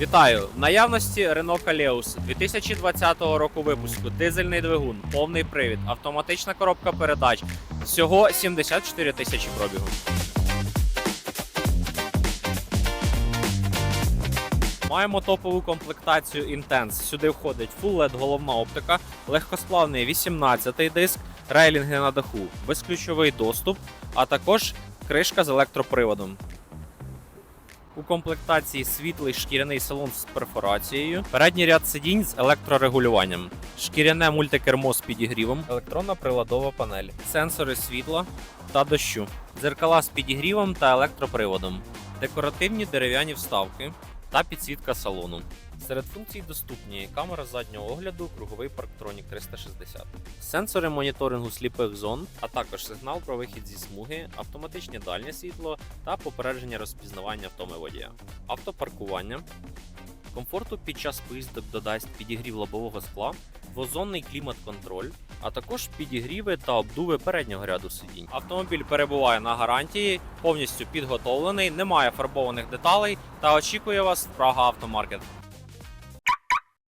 Вітаю! В наявності Renault Kaleus 2020 року випуску, дизельний двигун, повний привід, автоматична коробка передач. Всього 74 тисячі пробігу. Маємо топову комплектацію Intense. Сюди входить Full LED головна оптика, легкосплавний 18-й диск, рейлінги на даху, безключовий доступ, а також кришка з електроприводом. У комплектації світлий шкіряний салон з перфорацією, передній ряд сидінь з електрорегулюванням, шкіряне мультикермо з підігрівом, електронна приладова панель, сенсори світла та дощу, дзеркала з підігрівом та електроприводом, декоративні дерев'яні вставки та підсвітка салону. Серед функцій доступні камера заднього огляду, круговий парктронік 360, сенсори моніторингу сліпих зон, а також сигнал про вихід зі смуги, автоматичне дальнє світло та попередження розпізнавання втоми водія, автопаркування. Комфорту під час поїздок додасть підігрів лобового скла, двозонний клімат-контроль, а також підігріви та обдуви переднього ряду сидінь. Автомобіль перебуває на гарантії, повністю підготовлений, немає фарбованих деталей та очікує вас в Прага Автомаркет.